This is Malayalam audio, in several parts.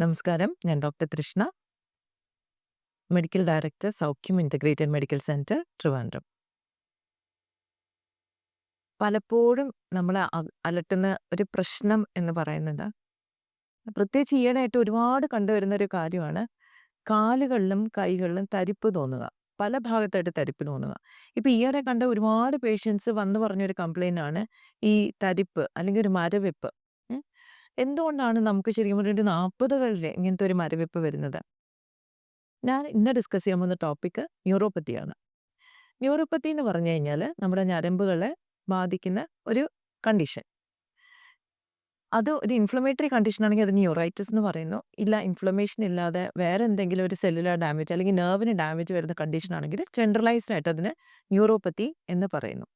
നമസ്കാരം. ഞാൻ doctor Trishna. Medical director, Soukhyam integrated medical centre Trivandrum. പലപ്പോഴും നമ്മൾ അലട്ടുന്ന ഒരു പ്രശ്നം എന്ന് പറയുന്നത്, പ്രത്യേകിച്ച് ഈയിടെയായിട്ട് ഒരുപാട് കണ്ടുവരുന്ന ഒരു കാര്യമാണ്, കാലുകളിലും കൈകളിലും തരിപ്പ് തോന്നുക. പല ഭാഗത്തായിട്ട് തരിപ്പ് തോന്നുക. ഇപ്പം ഈയിടെ കണ്ട ഒരുപാട് പേഷ്യൻസ് വന്ന് പറഞ്ഞൊരു കംപ്ലയിന്റ് ആണ് ഈ തരിപ്പ് അല്ലെങ്കിൽ ഒരു മരവിപ്പ്. എന്തുകൊണ്ടാണ് നമുക്ക് ശരിക്കും പറഞ്ഞിട്ട് നാൽപ്പതുകളിൽ ഇങ്ങനത്തെ ഒരു മരവിപ്പ് വരുന്നത്? ഞാൻ ഇന്ന് ഡിസ്കസ് ചെയ്യാൻ പോകുന്ന ടോപ്പിക്ക് ന്യൂറോപ്പത്തിയാണ്. ന്യൂറോപ്പത്തി എന്ന് പറഞ്ഞു കഴിഞ്ഞാൽ നമ്മുടെ ഞരമ്പുകളെ ബാധിക്കുന്ന ഒരു കണ്ടീഷൻ. അത് ഒരു ഇൻഫ്ലമേറ്ററി കണ്ടീഷൻ ആണെങ്കിൽ അത് ന്യൂറൈറ്റിസ് എന്ന് പറയുന്നു. ഇല്ല ഇൻഫ്ലമേഷൻ ഇല്ലാതെ വേറെ എന്തെങ്കിലും ഒരു സെല്ലുലാർ ഡാമേജ് അല്ലെങ്കിൽ നെർവിന് ഡാമേജ് വരുന്ന കണ്ടീഷൻ ആണെങ്കിൽ ജനറലൈസ്ഡ് ആയിട്ട് അതിന് ന്യൂറോപ്പത്തി എന്ന് പറയുന്നു.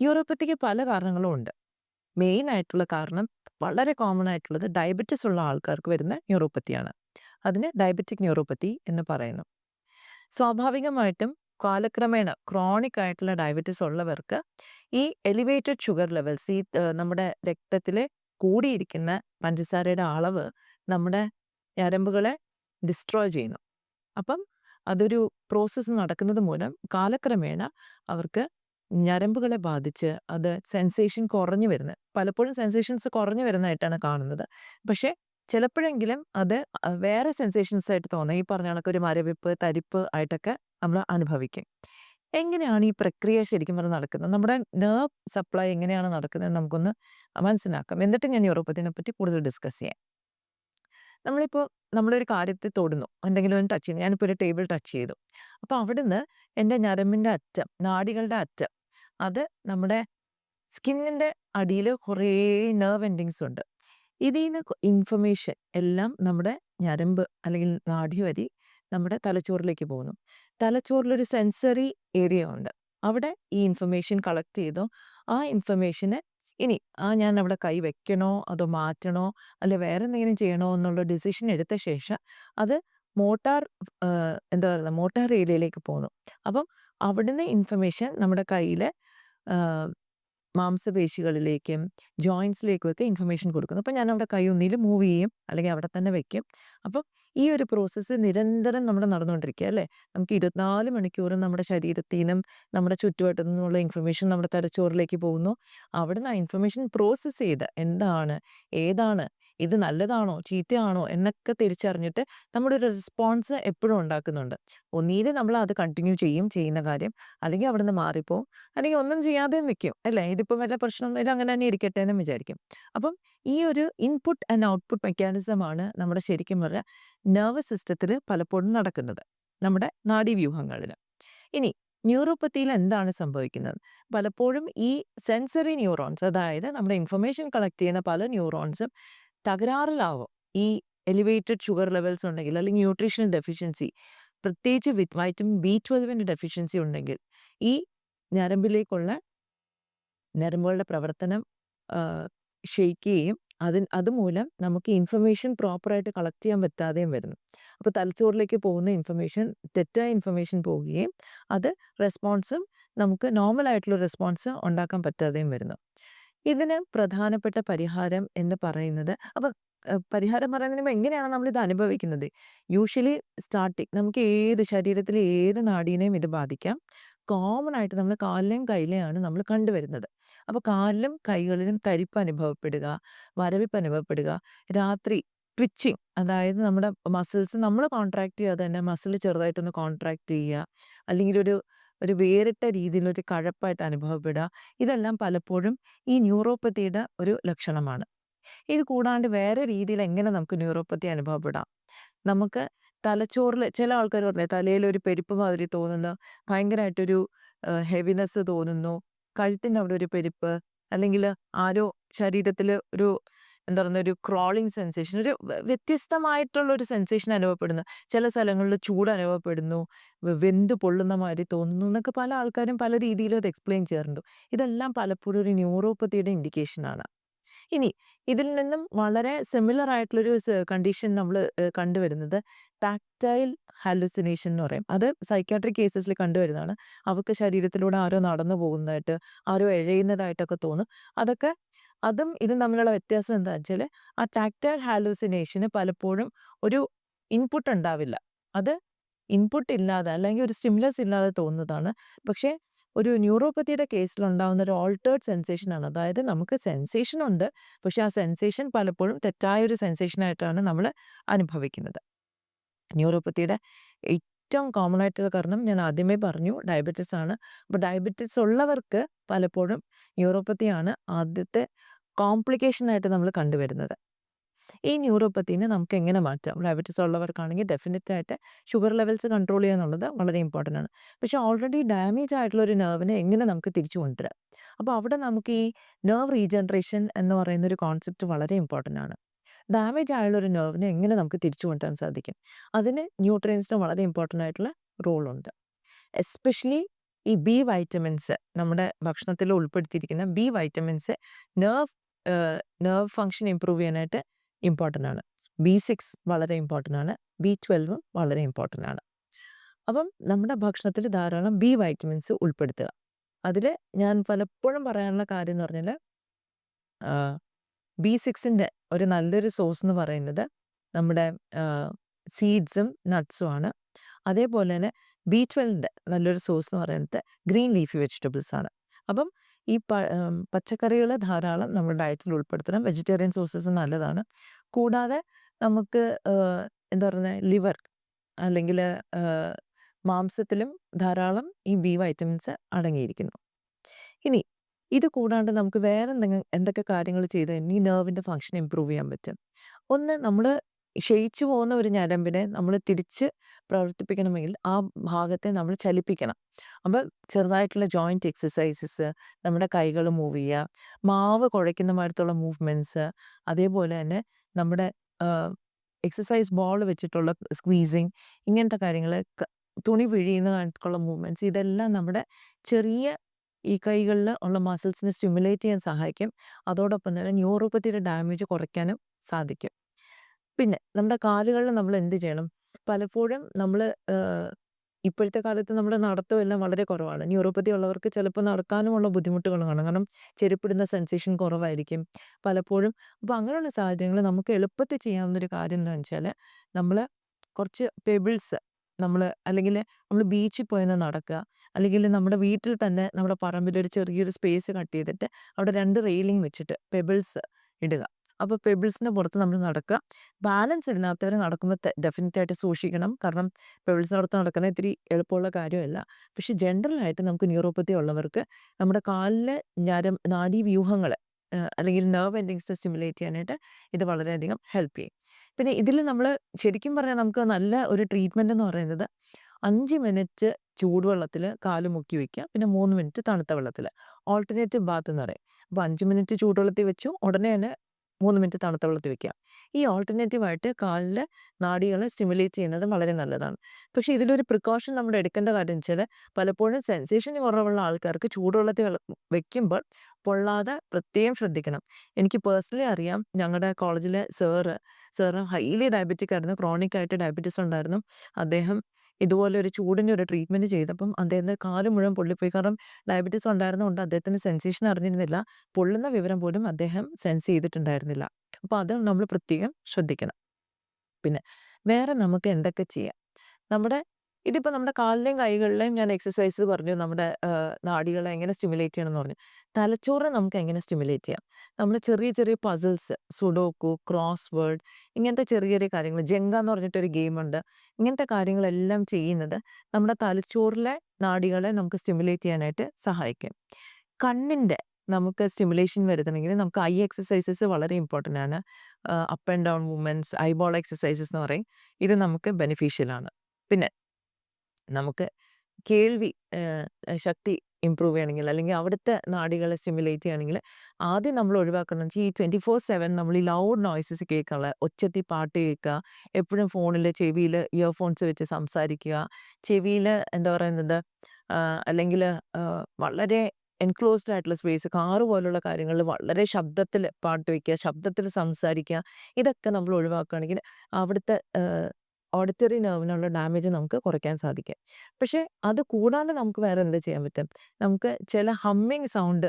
ന്യൂറോപ്പത്തിക്ക് പല കാരണങ്ങളും ഉണ്ട്. മെയിൻ ആയിട്ടുള്ള കാരണം വളരെ കോമൺ ആയിട്ടുള്ളത് ഡയബറ്റിസ് ഉള്ള ആൾക്കാർക്ക് വരുന്ന ന്യൂറോപ്പത്തിയാണ്. അതിന് ഡയബറ്റിക് ന്യൂറോപ്പത്തി എന്ന് പറയുന്നു. സ്വാഭാവികമായിട്ടും കാലക്രമേണ ക്രോണിക് ആയിട്ടുള്ള ഡയബറ്റിസ് ഉള്ളവർക്ക് ഈ എലിവേറ്റഡ് ഷുഗർ ലെവൽസ് ഈ നമ്മുടെ രക്തത്തിൽ കൂടിയിരിക്കുന്ന പഞ്ചസാരയുടെ അളവ് നമ്മുടെ ഞരമ്പുകളെ ഡിസ്ട്രോയ് ചെയ്യുന്നു. അപ്പം അതൊരു പ്രോസസ്സ് നടക്കുന്നത് മൂലം കാലക്രമേണ അവർക്ക് ഞരമ്പുകളെ ബാധിച്ച് അത് സെൻസേഷൻ കുറഞ്ഞു വരുന്നത്. പലപ്പോഴും സെൻസേഷൻസ് കുറഞ്ഞു വരുന്നതായിട്ടാണ് കാണുന്നത്. പക്ഷേ ചിലപ്പോഴെങ്കിലും അത് വേറെ സെൻസേഷൻസ് ആയിട്ട് തോന്നുക ഈ പറഞ്ഞ കണക്ക് ഒരു മരവിപ്പ്, തരിപ്പ് ആയിട്ടൊക്കെ നമ്മൾ അനുഭവിക്കും. എങ്ങനെയാണ് ഈ പ്രക്രിയ ശരിക്കും പറഞ്ഞാൽ നടക്കുന്നത്? നമ്മുടെ നെർവ് സപ്ലൈ എങ്ങനെയാണ് നടക്കുന്നത് നമുക്കൊന്ന് മനസ്സിലാക്കാം. എന്നിട്ട് ഞാൻ യൂറോപ്പത്തിനെ പറ്റി കൂടുതൽ ഡിസ്കസ് ചെയ്യാം. നമ്മളിപ്പോ നമ്മളൊരു കാര്യത്തെ തൊടുന്നു. എന്തെങ്കിലും ഒന്ന് ടച്ച് ചെയ്യുന്നു. ഞാനിപ്പോൾ ഒരു ടേബിൾ ടച്ച് ചെയ്തു. അപ്പോൾ അവിടുന്ന് എന്റെ ഞരമ്പിന്റെ അറ്റം, നാടികളുടെ അറ്റം അത് നമ്മുടെ സ്കിന്നിന്റെ അടിയിൽ കുറേ നെർവ് എൻഡിങ്സ് ഉണ്ട്. ഇതിൽ നിന്ന് ഇൻഫർമേഷൻ എല്ലാം നമ്മുടെ ഞരമ്പ് അല്ലെങ്കിൽ നാഡി വരി നമ്മുടെ തലച്ചോറിലേക്ക് പോകുന്നു. തലച്ചോറിലൊരു സെൻസറി ഏരിയ ഉണ്ട്. അവിടെ ഈ ഇൻഫർമേഷൻ കളക്ട് ചെയ്തോ ആ ഇൻഫർമേഷന് ഇനി ആ ഞാൻ അവിടെ കൈ വെക്കണോ അതോ മാറ്റണോ അല്ലെ വേറെ എന്തെങ്കിലും ചെയ്യണോ എന്നുള്ള ഡിസിഷൻ എടുത്ത ശേഷം അത് മോട്ടാർ എന്താ പറയുക മോട്ടാർ ഏരിയയിലേക്ക് പോകുന്നു. അപ്പം അവിടുന്ന് ഇൻഫർമേഷൻ നമ്മുടെ കയ്യിലെ ഏഹ്, മാംസപേശികളിലേക്കും ജോയിൻസിലേക്കും ഒക്കെ ഇൻഫർമേഷൻ കൊടുക്കുന്നു. അപ്പോൾ ഞാൻ അവിടെ കൈ ഒന്നിൽ മൂവ് ചെയ്യും അല്ലെങ്കിൽ അവിടെ തന്നെ വെക്കും. അപ്പം ഈ ഒരു പ്രോസസ്സ് നിരന്തരം നമ്മുടെ നടന്നുകൊണ്ടിരിക്കുക അല്ലേ? നമുക്ക് 24 മണിക്കൂറും നമ്മുടെ ശരീരത്തിൽ നിന്നും നമ്മുടെ ചുറ്റുവട്ടത്തു നിന്നുള്ള ഇൻഫർമേഷൻ നമ്മുടെ തലച്ചോറിലേക്ക് പോകുന്നു. അവിടുന്ന് ആ ഇൻഫർമേഷൻ പ്രോസസ്സ് ചെയ്ത് എന്താണ്, ഏതാണ്, ഇത് നല്ലതാണോ, ചീത്തയാണോ എന്നൊക്കെ തിരിച്ചറിഞ്ഞിട്ട് നമ്മുടെ ഒരു റെസ്പോൺസ് എപ്പോഴും ഉണ്ടാക്കുന്നുണ്ട്. ഒന്നീൽ നമ്മൾ അത് കണ്ടിന്യൂ ചെയ്യും ചെയ്യുന്ന കാര്യം. അല്ലെങ്കിൽ അവിടുന്ന് മാറിപ്പോവും. അല്ലെങ്കിൽ ഒന്നും ചെയ്യാതെ നിൽക്കും അല്ലേ? ഇതിപ്പോ വല്ല പ്രശ്നമൊന്നുമില്ല അങ്ങനെ തന്നെ ഇരിക്കട്ടെ എന്ന് വിചാരിക്കും. അപ്പം ഈ ഒരു ഇൻപുട്ട് ആൻഡ് ഔട്ട്പുട്ട് മെക്കാനിസം ആണ് നമ്മുടെ ശരിക്കും പറഞ്ഞാൽ നെർവസ് സിസ്റ്റത്തിൽ പലപ്പോഴും നടക്കുന്നത്. നമ്മുടെ നാഡീവ്യൂഹങ്ങളിൽ ഇനി ന്യൂറോപ്പത്തിയിൽ എന്താണ് സംഭവിക്കുന്നത്? പലപ്പോഴും ഈ സെൻസറി ന്യൂറോൺസ് അതായത് നമ്മുടെ ഇൻഫർമേഷൻ കളക്ട് ചെയ്യുന്ന പല ന്യൂറോൺസും തകരാറിലാവും. ഈ എലിവേറ്റഡ് ഷുഗർ ലെവൽസ് ഉണ്ടെങ്കിൽ അല്ലെങ്കിൽ ന്യൂട്രീഷണൽ ഡെഫിഷ്യൻസി പ്രത്യേകിച്ച് വിത്ത് വൈറ്റമിൻ ബി12ന്റെ ഡെഫിഷ്യൻസി ഉണ്ടെങ്കിൽ ഈ ഞരമ്പിലേക്കുള്ള ഞരമ്പുകളുടെ പ്രവർത്തനം ക്ഷയിക്കുകയും അതിന് അതുമൂലം നമുക്ക് ഇൻഫർമേഷൻ പ്രോപ്പറായിട്ട് കളക്ട് ചെയ്യാൻ പറ്റാതെയും വരുന്നു. അപ്പോൾ തലച്ചോറിലേക്ക് പോകുന്ന ഇൻഫർമേഷൻ തെറ്റായ ഇൻഫർമേഷൻ പോവുകയും അത് റെസ്പോൺസും നമുക്ക് നോർമൽ ആയിട്ടുള്ള റെസ്പോൺസ് ഉണ്ടാക്കാൻ പറ്റാതെയും വരുന്നു. ഇതിന് പ്രധാനപ്പെട്ട പരിഹാരം എന്ന് പറയുന്നത് അപ്പൊ പരിഹാരം പറയുന്നതിന് എങ്ങനെയാണ് നമ്മൾ ഇത് അനുഭവിക്കുന്നത്? യൂഷ്വലി സ്റ്റാർട്ടിങ് നമുക്ക് ഏത് ശരീരത്തിലെ ഏത് നാടിനെയും ഇത് ബാധിക്കാം. കോമൺ ആയിട്ട് നമ്മൾ കാലിലെയും കയ്യിലെയാണ് നമ്മൾ കണ്ടുവരുന്നത്. അപ്പൊ കാലിലും കൈകളിലും തരിപ്പ് അനുഭവപ്പെടുക, വരവിപ്പ് അനുഭവപ്പെടുക, രാത്രി ട്വിച്ചിങ് അതായത് നമ്മുടെ മസിൽസ് നമ്മൾ കോൺട്രാക്ട് ചെയ്യാതെ തന്നെ മസിൽ ചെറുതായിട്ടൊന്ന് കോൺട്രാക്ട് ചെയ്യുക. അല്ലെങ്കിൽ ഒരു ഒരു വേറിട്ട രീതിയിൽ ഒരു കഴപ്പായിട്ട് അനുഭവപ്പെടുക. ഇതെല്ലാം പലപ്പോഴും ഈ ന്യൂറോപ്പത്തിയുടെ ഒരു ലക്ഷണമാണ്. ഇത് കൂടാണ്ട് വേറെ രീതിയിൽ എങ്ങനെ നമുക്ക് ന്യൂറോപ്പത്തി അനുഭവപ്പെടാം? നമുക്ക് തലച്ചോറിൽ ചില ആൾക്കാർ പറഞ്ഞില്ലേ തലയിൽ ഒരു പെരുപ്പ് മാതിരി തോന്നുന്നു. ഭയങ്കരമായിട്ടൊരു ഹെവിനെസ് തോന്നുന്നു. കഴുത്തിന്റെ അവിടെ ഒരു പെരുപ്പ് അല്ലെങ്കിൽ ആരോ ശരീരത്തിൽ ഒരു എന്താ പറയുന്ന ഒരു ക്രോളിങ് സെൻസേഷൻ ഒരു വ്യ വ്യത്യസ്തമായിട്ടുള്ള ഒരു സെൻസേഷൻ അനുഭവപ്പെടുന്നു. ചില സ്ഥലങ്ങളിൽ ചൂട് അനുഭവപ്പെടുന്നു. വെന്ത് പൊള്ളുന്ന മാതിരി തോന്നുന്നു എന്നൊക്കെ പല ആൾക്കാരും പല രീതിയിലും അത് എക്സ്പ്ലെയിൻ ചെയ്യാറുണ്ട്. ഇതെല്ലാം പലപ്പോഴും ഒരു ന്യൂറോപ്പത്തിയുടെ ഇൻഡിക്കേഷനാണ് ഇനി ഇതിൽ നിന്നും വളരെ സിമിലർ ആയിട്ടുള്ളൊരു കണ്ടീഷൻ നമ്മൾ കണ്ടുവരുന്നത് ടാക്ടൈൽ ഹാലുസിനേഷൻ എന്ന് പറയും. അത് സൈക്യാട്രിക് കേസസിൽ കണ്ടുവരുന്നതാണ്. അവർക്ക് ശരീരത്തിലൂടെ ആരോ നടന്നു പോകുന്നതായിട്ട്, ആരോ എഴയുന്നതായിട്ടൊക്കെ തോന്നും. അതൊക്കെ അതും ഇതും തമ്മിലുള്ള വ്യത്യാസം എന്താണെന്ന് വെച്ചാൽ ആ ടാക്ടൈൽ ഹാലൂസിനേഷന് പലപ്പോഴും ഒരു ഇൻപുട്ട് ഉണ്ടാവില്ല. അത് ഇൻപുട്ട് ഇല്ലാതെ അല്ലെങ്കിൽ ഒരു സ്റ്റിമുലസ് ഇല്ലാതെ തോന്നുന്നതാണ്. പക്ഷേ ഒരു ന്യൂറോപ്പത്തിയുടെ കേസിലുണ്ടാവുന്ന ഒരു ഓൾട്ടേർഡ് സെൻസേഷൻ ആണ്. അതായത് നമുക്ക് സെൻസേഷൻ ഉണ്ട്. പക്ഷെ ആ സെൻസേഷൻ പലപ്പോഴും തെറ്റായ ഒരു സെൻസേഷനായിട്ടാണ് നമ്മൾ അനുഭവിക്കുന്നത്. ന്യൂറോപ്പത്തിയുടെ ഏറ്റവും കോമൺ ആയിട്ടുള്ള കാരണം ഞാൻ ആദ്യമേ പറഞ്ഞു ഡയബറ്റിസ് ആണ്. അപ്പോൾ ഡയബറ്റിസ് ഉള്ളവർക്ക് പലപ്പോഴും ന്യൂറോപ്പത്തിയാണ് ആദ്യത്തെ കോംപ്ലിക്കേഷൻ ആയിട്ട് നമ്മൾ കണ്ടുവരുന്നത്. ഈ ന്യൂറോപ്പത്തിനെ നമുക്ക് എങ്ങനെ മാറ്റാം? ഡയബറ്റിസ് ഉള്ളവർക്കാണെങ്കിൽ ഡെഫിനറ്റ് ആയിട്ട് ഷുഗർ ലെവൽസ് കൺട്രോൾ ചെയ്യുക എന്നുള്ളത് വളരെ ഇമ്പോർട്ടന്റ് ആണ്. പക്ഷേ ഓൾറെഡി ഡാമേജ് ആയിട്ടുള്ള ഒരു നെർവിനെ എങ്ങനെ നമുക്ക് തിരിച്ചു കൊണ്ടുവരാം? അപ്പോൾ അവിടെ നമുക്ക് ഈ നെർവ് റീജനറേഷൻ എന്ന് പറയുന്ന ഒരു കോൺസെപ്റ്റ് വളരെ ഇമ്പോർട്ടന്റ് ആണ്. ഡാമേജ് ആയുള്ള ഒരു നെർവിനെ എങ്ങനെ നമുക്ക് തിരിച്ചു കൊണ്ടുവരാൻ സാധിക്കും? അതിന് ന്യൂട്രിയൻസിന് വളരെ ഇമ്പോർട്ടന്റ് ആയിട്ടുള്ള റോളുണ്ട്. എസ്പെഷ്യലി ഈ ബി വൈറ്റമിൻസ് നമ്മുടെ ഭക്ഷണത്തിൽ ഉൾപ്പെടുത്തിയിരിക്കുന്ന B vitamins nerve nerve function improve ചെയ്യാനായിട്ട് ഇമ്പോർട്ടന്റ് ആണ്. ബി സിക്സ് വളരെ ഇമ്പോർട്ടന്റ് ആണ്. ബി12ഉം വളരെ ഇമ്പോർട്ടന്റ് ആണ്. അപ്പം നമ്മുടെ ഭക്ഷണത്തിൽ ധാരാളം ബി വൈറ്റമിൻസ് ഉൾപ്പെടുത്തുക. അതിൽ ഞാൻ പലപ്പോഴും പറയാനുള്ള കാര്യം എന്ന് പറഞ്ഞാൽ ആഹ്, ബി6ന്റെ ഒരു നല്ലൊരു സോഴ്സ് എന്ന് പറയുന്നത് നമ്മുടെ സീഡ്സും നട്ട്സും ആണ്. അതേപോലെ തന്നെ ബി12ന്റെ നല്ലൊരു സോഴ്സ് എന്ന് പറയുന്നത് ഗ്രീൻ ലീഫി വെജിറ്റബിൾസ് ആണ്. അപ്പം ഈ പ പച്ചക്കറികൾ ധാരാളം നമ്മുടെ ഡയറ്റിൽ ഉൾപ്പെടുത്തണം. വെജിറ്റേറിയൻ സോഴ്സസ് നല്ലതാണ്. കൂടാതെ നമുക്ക് എന്താ പറയുന്നത് ലിവർ അല്ലെങ്കിൽ മാംസത്തിലും ധാരാളം ഈ ബി വൈറ്റമിൻസ് അടങ്ങിയിരിക്കുന്നു. ഇനി ഇത് കൂടാണ്ട് നമുക്ക് വേറെ എന്തെങ്കിലും എന്തൊക്കെ കാര്യങ്ങൾ ചെയ്ത് ഈ നെർവിന്റെ ഫങ്ഷൻ ഇമ്പ്രൂവ് ചെയ്യാൻ പറ്റും? ഒന്ന് നമ്മൾ ക്ഷയിച്ചു പോകുന്ന ഒരു ഞരമ്പിനെ നമ്മൾ തിരിച്ച് പ്രവർത്തിപ്പിക്കണമെങ്കിൽ ആ ഭാഗത്തെ നമ്മൾ ചലിപ്പിക്കണം. അപ്പോൾ ചെറുതായിട്ടുള്ള ജോയിന്റ് എക്സസൈസസ് നമ്മുടെ കൈകൾ മൂവ് ചെയ്യുക, മാവ് കുഴയ്ക്കുന്ന മാതിരത്തുള്ള മൂവ്മെന്റ്സ് അതേപോലെ തന്നെ നമ്മുടെ എക്സസൈസ് ബോൾ വെച്ചിട്ടുള്ള സ്ക്വീസിങ് ഇങ്ങനത്തെ കാര്യങ്ങൾ തുണി പിഴിയുന്ന കാലത്തുള്ള മൂവ്മെന്റ്സ് ഇതെല്ലാം നമ്മുടെ ചെറിയ ഈ കൈകളിൽ ഉള്ള മസിൽസിനെ സ്റ്റിമുലേറ്റ് ചെയ്യാൻ സഹായിക്കും. അതോടൊപ്പം തന്നെ ന്യൂറോപ്പത്തിയുടെ ഡാമേജ് കുറയ്ക്കാനും സാധിക്കും. പിന്നെ നമ്മുടെ കാലുകളിൽ നമ്മൾ എന്ത് ചെയ്യണം? പലപ്പോഴും നമ്മൾ ഇപ്പോഴത്തെ കാലത്ത് നമ്മുടെ നടത്തം എല്ലാം വളരെ കുറവാണ്. ന്യൂറോപ്പതി ഉള്ളവർക്ക് ചിലപ്പോൾ നടക്കാനുമുള്ള ബുദ്ധിമുട്ടുകൾ കാണും. കാരണം ചെരുപ്പിടുന്ന സെൻസേഷൻ കുറവായിരിക്കും. പലപ്പോഴും അപ്പോൾ അങ്ങനെയുള്ള സാഹചര്യങ്ങളിൽ നമുക്ക് എളുപ്പത്തിൽ ചെയ്യാവുന്ന ഒരു കാര്യം എന്താണെന്ന് വെച്ചാൽ നമ്മൾ കുറച്ച് പെബിൾസ് നമ്മൾ അല്ലെങ്കിൽ നമ്മൾ ബീച്ചിൽ പോയി നടക്കുക. അല്ലെങ്കിൽ നമ്മുടെ വീട്ടിൽ തന്നെ നമ്മുടെ പറമ്പിൽ ഒരു ചെറിയൊരു സ്പേസ് കട്ട് ചെയ്തിട്ട് അവിടെ രണ്ട് റെയിലിംഗ് വെച്ചിട്ട് പെബിൾസ് ഇടുക. അപ്പോൾ പെബിൾസിന്റെ പുറത്ത് നമ്മൾ നടക്കുക. ബാലൻസ് ഇടുന്നാത്തവർ നടക്കുമ്പോൾ ഡെഫിനറ്റ് ആയിട്ട് സൂക്ഷിക്കണം. കാരണം പെബിൾസിന്റെ പുറത്ത് നടക്കുന്നത് ഇത്തിരി എളുപ്പമുള്ള കാര്യമല്ല. പക്ഷേ ജനറലായിട്ട് നമുക്ക് ന്യൂറോപ്പത്തി ഉള്ളവർക്ക് നമ്മുടെ കാലിലെ ഞരം നാഡീവ്യൂഹങ്ങൾ അല്ലെങ്കിൽ നെർവ് എൻഡിങ്സ് സ്റ്റിമുലേറ്റ് ചെയ്യാനായിട്ട് ഇത് വളരെയധികം ഹെൽപ്പ് ചെയ്യും. പിന്നെ ഇതിൽ നമ്മൾ ശരിക്കും പറഞ്ഞാൽ നമുക്ക് നല്ല ഒരു ട്രീറ്റ്മെന്റ് എന്ന് പറയുന്നത് അഞ്ച് മിനിറ്റ് ചൂടുവെള്ളത്തിൽ കാൽ മുക്കി വയ്ക്കുക പിന്നെ മൂന്ന് മിനിറ്റ് തണുത്ത വെള്ളത്തിൽ ഓൾട്ടർനേറ്റീവ് ബാത്ത് എന്ന് പറയും. അപ്പോൾ അഞ്ച് മിനിറ്റ് ചൂടുവെള്ളത്തിൽ വെച്ചു. ഉടനെ തന്നെ 3 മിനിറ്റ് തണുത്ത വെള്ളത്തിൽ വെക്കുക. ഈ ഓൾട്ടർനേറ്റീവായിട്ട് കാലിലെ നാഡികളെ സ്റ്റിമുലേറ്റ് ചെയ്യുന്നത് വളരെ നല്ലതാണ്. പക്ഷേ ഇതിലൊരു പ്രിക്കോഷൻ നമ്മൾ എടുക്കേണ്ട കാര്യം വെച്ചാൽ പലപ്പോഴും സെൻസേഷൻ കുറവുള്ള ആൾക്കാർക്ക് ചൂടുവെള്ളത്തിൽ വെള്ള വെക്കുമ്പോൾ പൊള്ളാതെ പ്രത്യേകം ശ്രദ്ധിക്കണം. എനിക്ക് പേഴ്സണലി അറിയാം. ഞങ്ങളുടെ കോളേജിലെ സാറ്, സാറ് ഹൈലി ഡയബറ്റിക് ആയിരുന്നു. ക്രോണിക് ആയിട്ട് ഡയബറ്റിസ് ഉണ്ടായിരുന്നു. അദ്ദേഹം ഇതുപോലെ ഒരു ചൂടിന്റെ ഒരു ട്രീറ്റ്മെന്റ് ചെയ്തപ്പം അദ്ദേഹത്തിന്റെ കാൽ മുഴുവൻ പൊള്ളിപ്പോയി. കാരണം ഡയബറ്റീസ് ഉണ്ടായിരുന്നതുകൊണ്ട് അദ്ദേഹത്തിന് സെൻസേഷൻ അറിഞ്ഞിരുന്നില്ല. പൊള്ളുന്ന വിവരം പോലും അദ്ദേഹം സെൻസ് ചെയ്തിട്ടുണ്ടായിരുന്നില്ല. അപ്പോൾ അത് നമ്മൾ പ്രത്യേകം ശ്രദ്ധിക്കണം. പിന്നെ വേറെ നമുക്ക് എന്തൊക്കെ ചെയ്യാം? നമ്മുടെ ഇതിപ്പോൾ നമ്മുടെ കാലിലെയും കൈകളിലെയും ഞാൻ എക്സസൈസ് പറഞ്ഞു. നമ്മുടെ നാടികളെ എങ്ങനെ സ്റ്റിമുലേറ്റ് ചെയ്യണം എന്ന് പറഞ്ഞു. തലച്ചോറിനെ നമുക്ക് എങ്ങനെ സ്റ്റിമുലേറ്റ് ചെയ്യാം? നമ്മൾ ചെറിയ ചെറിയ പസിൽസ്, സുഡോക്കു, ക്രോസ് വേർഡ് ഇങ്ങനത്തെ ചെറിയ ചെറിയ കാര്യങ്ങൾ ജെങ്ക എന്ന് പറഞ്ഞിട്ടൊരു ഗെയിമുണ്ട്. ഇങ്ങനത്തെ കാര്യങ്ങളെല്ലാം ചെയ്യുന്നത് നമ്മുടെ തലച്ചോറിലെ നാടികളെ നമുക്ക് സ്റ്റിമുലേറ്റ് ചെയ്യാനായിട്ട് സഹായിക്കും. കണ്ണിന്റെ നമുക്ക് സ്റ്റിമുലേഷൻ വരുത്തണമെങ്കിൽ നമുക്ക് ഐ എക്സസൈസസ് വളരെ ഇമ്പോർട്ടന്റ് ആണ്. Up and down movements, eyeball exercises എന്ന് പറയും. ഇത് നമുക്ക് ബെനിഫിഷ്യൽ ആണ്. പിന്നെ നമുക്ക് കേൾവി ശക്തി ഇമ്പ്രൂവ് ചെയ്യണമെങ്കിൽ അല്ലെങ്കിൽ അവിടുത്തെ നാടികളെ സ്റ്റിമുലേറ്റ് ചെയ്യണമെങ്കിൽ ആദ്യം നമ്മൾ ഒഴിവാക്കണം ഈ 24/7 നമ്മൾ ഈ ലൗഡ് നോയ്സസ് കേൾക്കാനുള്ള ഒച്ചത്തി പാട്ട് കേൾക്കുക. എപ്പോഴും ഫോണിൽ ചെവിയിൽ ഇയർഫോൺസ് വെച്ച് സംസാരിക്കുക. ചെവിയിൽ എന്താ പറയുന്നത് അല്ലെങ്കിൽ വളരെ എൻക്ലോസ്ഡ് ആയിട്ടുള്ള സ്പേസ് കാറ് പോലുള്ള കാര്യങ്ങളിൽ വളരെ ശബ്ദത്തിൽ പാട്ട് വയ്ക്കുക ശബ്ദത്തിൽ സംസാരിക്കുക. ഇതൊക്കെ നമ്മൾ ഒഴിവാക്കുകയാണെങ്കിൽ അവിടുത്തെ ഓഡിറ്ററി നെർവിനുള്ള ഡാമേജ് നമുക്ക് കുറയ്ക്കാൻ സാധിക്കും. പക്ഷേ അത് കൂടാണ്ട് നമുക്ക് വേറെ എന്താ ചെയ്യാൻ പറ്റും? നമുക്ക് ചില ഹമ്മിങ് സൗണ്ട്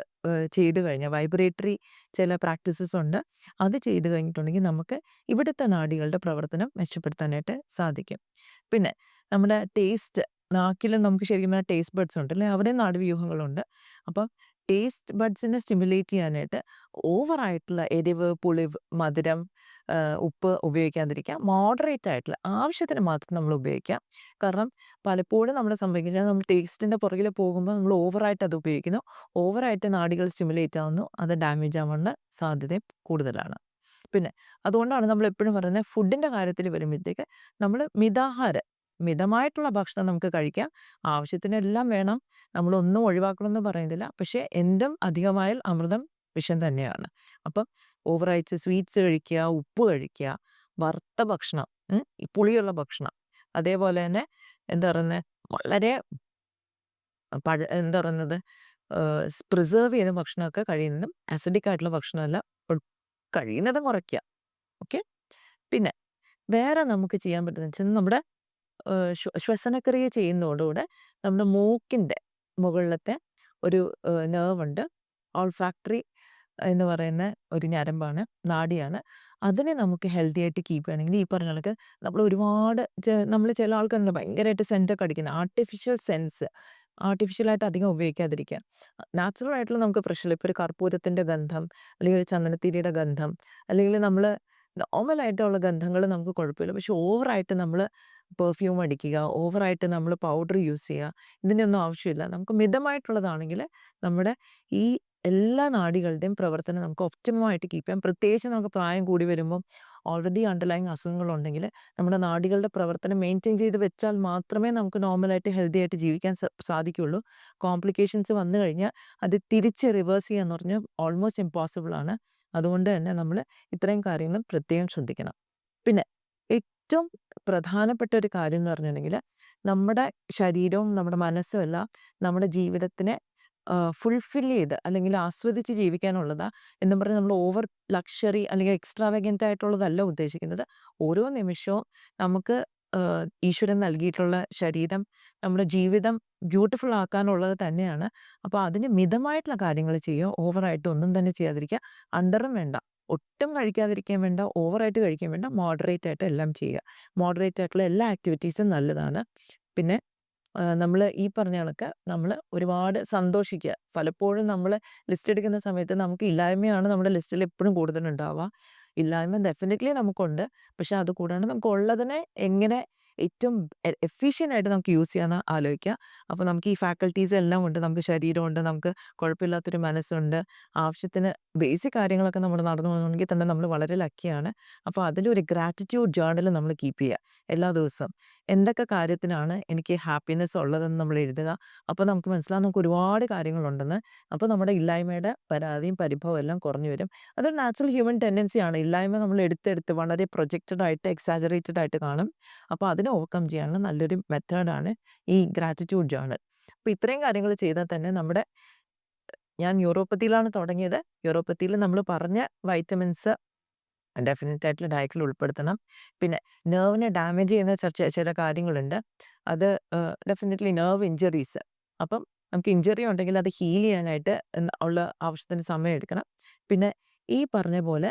ചെയ്ത് കഴിഞ്ഞാൽ വൈബ്രേറ്ററി ചില പ്രാക്ടീസസ് ഉണ്ട്. അത് ചെയ്ത് കഴിഞ്ഞിട്ടുണ്ടെങ്കിൽ നമുക്ക് ഇവിടുത്തെ നാടികളുടെ പ്രവർത്തനം മെച്ചപ്പെടുത്താനായിട്ട് സാധിക്കും. പിന്നെ നമ്മുടെ ടേസ്റ്റ് നാക്കിലും നമുക്ക് ശരിക്കും പറഞ്ഞാൽ ടേസ്റ്റ് ബഡ്സ് ഉണ്ട് അല്ലേ? അവിടെ നാഡീവ്യൂഹങ്ങളുണ്ട്. അപ്പം ടേസ്റ്റ് ബഡ്സിനെ സ്റ്റിമുലേറ്റ് ചെയ്യാനായിട്ട് ഓവറായിട്ടുള്ള എരിവ്, പുളിവ്, മധുരം, ഉപ്പ് ഉപയോഗിക്കാതിരിക്കാം മോഡറേറ്റ് ആയിട്ടുള്ള ആവശ്യത്തിന് മാത്രം നമ്മൾ ഉപയോഗിക്കാം കാരണം പലപ്പോഴും നമ്മളെ സംഭവിക്കുന്നത് നമ്മൾ ടേസ്റ്റിന്റെ പുറകിൽ പോകുമ്പോൾ നമ്മൾ ഓവറായിട്ട് അത് ഉപയോഗിക്കുന്നു. ഓവറായിട്ട് നാടികൾ സ്റ്റിമുലേറ്റ് ആവുന്നു. അത് ഡാമേജ് ആവാനുള്ള സാധ്യത കൂടുതലാണ്. പിന്നെ അതുകൊണ്ടാണ് നമ്മൾ എപ്പോഴും പറയുന്നത് ഫുഡിന്റെ കാര്യത്തിൽ വരുമ്പോഴത്തേക്ക് നമ്മൾ മിതാഹാരം മിതമായിട്ടുള്ള ഭക്ഷണം നമുക്ക് കഴിക്കാം. ആവശ്യത്തിനെല്ലാം വേണം. നമ്മളൊന്നും ഒഴിവാക്കണമെന്ന് പറയുന്നില്ല. പക്ഷേ എന്തും അധികമായാൽ അമൃതം വിഷം തന്നെയാണ്. അപ്പം ഓവറായിട്ട് സ്വീറ്റ്സ് കഴിക്കുക, ഉപ്പ് കഴിക്കുക, വറുത്ത ഭക്ഷണം, പുളിയുള്ള ഭക്ഷണം. അതേപോലെ തന്നെ എന്താ പറയുന്നത് വളരെ പഴ എന്താ പറയുന്നത് പ്രിസേർവ് ചെയ്ത ഭക്ഷണമൊക്കെ കഴിയുന്നതും ആസിഡിക് ആയിട്ടുള്ള ഭക്ഷണമെല്ലാം കഴിയുന്നതും കുറയ്ക്കുക. ഓക്കെ. പിന്നെ വേറെ നമുക്ക് ചെയ്യാൻ പറ്റുന്ന വെച്ചാൽ നമ്മുടെ ശ്വസനക്രിയ ചെയ്യുന്നതോടുകൂടെ നമ്മുടെ മൂക്കിന്റെ മുകളിലത്തെ ഒരു നേർവുണ്ട് ഓൾ ഫാക്ടറി ഓൾഫാക്ടറി എന്ന് പറയുന്ന ഒരു ഞരമ്പാണ്, നാടിയാണ് അതിനെ നമുക്ക് ഹെൽത്തി ആയിട്ട് കീപ്പ് ചെയ്യണമെങ്കിൽ ഈ പറഞ്ഞ കണക്ക് നമ്മൾ ഒരുപാട് നമ്മൾ ചില ആൾക്കാരുണ്ട് ഭയങ്കരമായിട്ട് സെന്റൊക്കെ അടിക്കുന്നത്. ആർട്ടിഫിഷ്യൽ സെൻസ് ആർട്ടിഫിഷ്യലായിട്ട് അധികം ഉപയോഗിക്കാതിരിക്കുക. നാച്ചുറൽ ആയിട്ടുള്ള നമുക്ക് പ്രശ്നമില്ല. ഇപ്പോൾ ഒരു കർപ്പൂരത്തിന്റെ ഗന്ധം, അല്ലെങ്കിൽ ചന്ദനത്തിരിയുടെ ഗന്ധം, അല്ലെങ്കിൽ നമ്മൾ നോർമലായിട്ടുള്ള ഗന്ധങ്ങൾ നമുക്ക് കുഴപ്പമില്ല. പക്ഷെ ഓവറായിട്ട് നമ്മൾ പെർഫ്യൂം അടിക്കുക, ഓവറായിട്ട് നമ്മൾ പൗഡർ യൂസ് ചെയ്യുക, ഇതിന്റെയൊന്നും ആവശ്യമില്ല. നമുക്ക് മിതമായിട്ടുള്ളതാണെങ്കിൽ നമ്മുടെ ഈ എല്ലാ നാടികളുടെയും പ്രവർത്തനം നമുക്ക് ഒപ്റ്റിമമായിട്ട് കീപ്പ് ചെയ്യാം. പ്രത്യേകിച്ച് നമുക്ക് പ്രായം കൂടി വരുമ്പം ഓൾറെഡി അണ്ടർലൈങ് അസുഖങ്ങളുണ്ടെങ്കിൽ നമ്മുടെ നാടികളുടെ പ്രവർത്തനം മെയിന്റെയിൻ ചെയ്ത് വെച്ചാൽ മാത്രമേ നമുക്ക് നോർമലായിട്ട് ഹെൽത്തി ആയിട്ട് ജീവിക്കാൻ സാധിക്കുകയുള്ളൂ. കോംപ്ലിക്കേഷൻസ് വന്നു കഴിഞ്ഞാൽ അത് തിരിച്ച് റിവേഴ്സ് ചെയ്യാന്ന് പറഞ്ഞാൽ ഓൾമോസ്റ്റ് ഇമ്പോസിബിൾ ആണ്. അതുകൊണ്ട് തന്നെ നമ്മൾ ഇത്രയും കാര്യങ്ങളും പ്രത്യേകം ശ്രദ്ധിക്കണം. പിന്നെ ഏറ്റവും പ്രധാനപ്പെട്ട ഒരു കാര്യം എന്ന് പറഞ്ഞിട്ടുണ്ടെങ്കിൽ നമ്മുടെ ശരീരവും നമ്മുടെ മനസ്സും എല്ലാം നമ്മുടെ ജീവിതത്തിനെ ഫുൾഫിൽ ചെയ്ത് അല്ലെങ്കിൽ ആസ്വദിച്ച് ജീവിക്കാനുള്ളതാ. എന്ന് പറഞ്ഞ് നമ്മൾ ഓവർ ലക്ഷറി അല്ലെങ്കിൽ എക്സ്ട്രാവഗന്റ് ആയിട്ടുള്ളതല്ല ഉദ്ദേശിക്കുന്നത്. ഓരോ നിമിഷവും നമുക്ക് ഈശ്വരൻ നൽകിയിട്ടുള്ള ശരീരം നമ്മുടെ ജീവിതം ബ്യൂട്ടിഫുൾ ആക്കാനുള്ളത് തന്നെയാണ്. അപ്പോൾ അതിന് മിതമായിട്ടുള്ള കാര്യങ്ങൾ ചെയ്യുക. ഓവറായിട്ട് ഒന്നും തന്നെ ചെയ്യാതിരിക്കുക. അണ്ടറും വേണ്ട. ഒട്ടും കഴിക്കാതിരിക്കാൻ വേണ്ട. ഓവറായിട്ട് കഴിക്കാൻ വേണ്ട. മോഡറേറ്റ് ആയിട്ട് എല്ലാം ചെയ്യുക. മോഡറേറ്റ് ആയിട്ടുള്ള എല്ലാ ആക്ടിവിറ്റീസും നല്ലതാണ്. പിന്നെ നമ്മൾ ഈ പറഞ്ഞ കണക്ക് നമ്മൾ ഒരുപാട് സന്തോഷിക്കുക. പലപ്പോഴും നമ്മൾ ലിസ്റ്റ് എടുക്കുന്ന സമയത്ത് നമുക്ക് ഇല്ലായ്മയാണ് നമ്മുടെ ലിസ്റ്റിൽ എപ്പോഴും കൂടുതലുണ്ടാവുക. ഇല്ലായ്മ ഡെഫിനറ്റ്ലി നമുക്കുണ്ട്. പക്ഷെ അത് കൂടാണ്ട് നമുക്ക് ഉള്ളതിനെ എങ്ങനെ ഏറ്റവും എഫിഷ്യന്റ് ആയിട്ട് നമുക്ക് യൂസ് ചെയ്യാമെന്ന് ആലോചിക്കുക. അപ്പോൾ നമുക്ക് ഈ ഫാക്കൽറ്റീസ് എല്ലാം ഉണ്ട്. നമുക്ക് ശരീരമുണ്ട്. നമുക്ക് കുഴപ്പമില്ലാത്തൊരു മനസ്സുണ്ട്. ആവശ്യത്തിന് ബേസിക് കാര്യങ്ങളൊക്കെ നമ്മൾ നടന്നു പോകുന്നുണ്ടെങ്കിൽ തന്നെ നമ്മൾ വളരെ ലക്കിയാണ്. അപ്പോൾ അതിന്റെ ഒരു ഗ്രാറ്റിറ്റ്യൂഡ് ജേർണൽ നമ്മൾ കീപ്പ് ചെയ്യുക എല്ലാ ദിവസവും. എന്തൊക്കെ കാര്യത്തിനാണ് എനിക്ക് ഹാപ്പിനെസ് ഉള്ളതെന്ന് നമ്മൾ എഴുതുക. അപ്പോൾ നമുക്ക് മനസ്സിലാവും നമുക്ക് ഒരുപാട് കാര്യങ്ങളുണ്ടെന്ന്. അപ്പോൾ നമ്മുടെ ഇല്ലായ്മയുടെ പരാതിയും പരിഭവം എല്ലാം കുറഞ്ഞു വരും. അതൊരു നാച്ചുറൽ ഹ്യൂമൻ ടെൻഡൻസിയാണ്. ഇല്ലായ്മ നമ്മൾ എടുത്തെടുത്ത് വളരെ പ്രൊജക്റ്റഡ് ആയിട്ട് എക്സാജറേറ്റഡ് ആയിട്ട് കാണും. അപ്പോൾ അതിനെ ഓവർകം ചെയ്യാനുള്ള നല്ലൊരു മെത്തേഡാണ് ഈ ഗ്രാറ്റിറ്റ്യൂഡ് ജേണൽ അപ്പോൾ ഇത്രയും കാര്യങ്ങൾ ചെയ്താൽ തന്നെ നമ്മുടെ ഞാൻ യൂറോപ്പത്തിയിലാണ് തുടങ്ങിയത്. യൂറോപ്പത്തിയിൽ നമ്മൾ പറഞ്ഞ വൈറ്റമിൻസ് ഡെഫിനറ്റ് ആയിട്ടുള്ള ഡയറ്റിൽ ഉൾപ്പെടുത്തണം. പിന്നെ നെർവിനെ ഡാമേജ് ചെയ്യുന്ന ചർച്ച ചില കാര്യങ്ങളുണ്ട്. അത് ഡെഫിനറ്റ്ലി നെർവ് ഇഞ്ചറീസ് അപ്പം നമുക്ക് ഇഞ്ചറി ഉണ്ടെങ്കിൽ അത് ഹീൽ ചെയ്യാനായിട്ട് ഉള്ള ആവശ്യത്തിന് സമയം എടുക്കണം. പിന്നെ ഈ പറഞ്ഞ പോലെ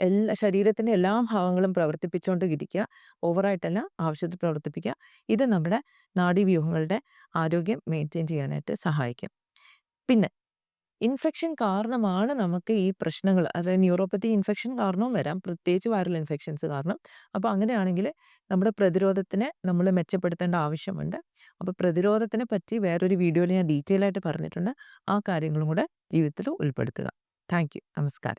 എല്ലാ ശരീരത്തിന്റെ എല്ലാ ഭാഗങ്ങളും പ്രവർത്തിപ്പിച്ചുകൊണ്ട് ഇരിക്കുക. ഓവറായിട്ടല്ല ആവശ്യത്തിൽ പ്രവർത്തിപ്പിക്കുക. ഇത് നമ്മുടെ നാഡീവ്യൂഹങ്ങളുടെ ആരോഗ്യം മെയിന്റെയിൻ ചെയ്യാനായിട്ട് സഹായിക്കും. പിന്നെ ഇൻഫെക്ഷൻ കാരണമാണ് നമുക്ക് ഈ പ്രശ്നങ്ങൾ അതായത് ന്യൂറോപ്പത്തി ഇൻഫെക്ഷൻ കാരണവും വരാം. പ്രത്യേകിച്ച് വൈറൽ ഇൻഫെക്ഷൻസ് കാരണം. അപ്പോൾ അങ്ങനെയാണെങ്കിൽ നമ്മുടെ പ്രതിരോധത്തിനെ നമ്മൾ മെച്ചപ്പെടുത്തേണ്ട ആവശ്യമുണ്ട്. അപ്പോൾ പ്രതിരോധത്തിനെ പറ്റി വേറൊരു വീഡിയോയിൽ ഞാൻ ഡീറ്റെയിൽ ആയിട്ട് പറഞ്ഞിട്ടുണ്ട്. ആ കാര്യങ്ങളും കൂടെ ജീവിതത്തിൽ ഉൾപ്പെടുത്തുക. Thank you. നമസ്കാരം.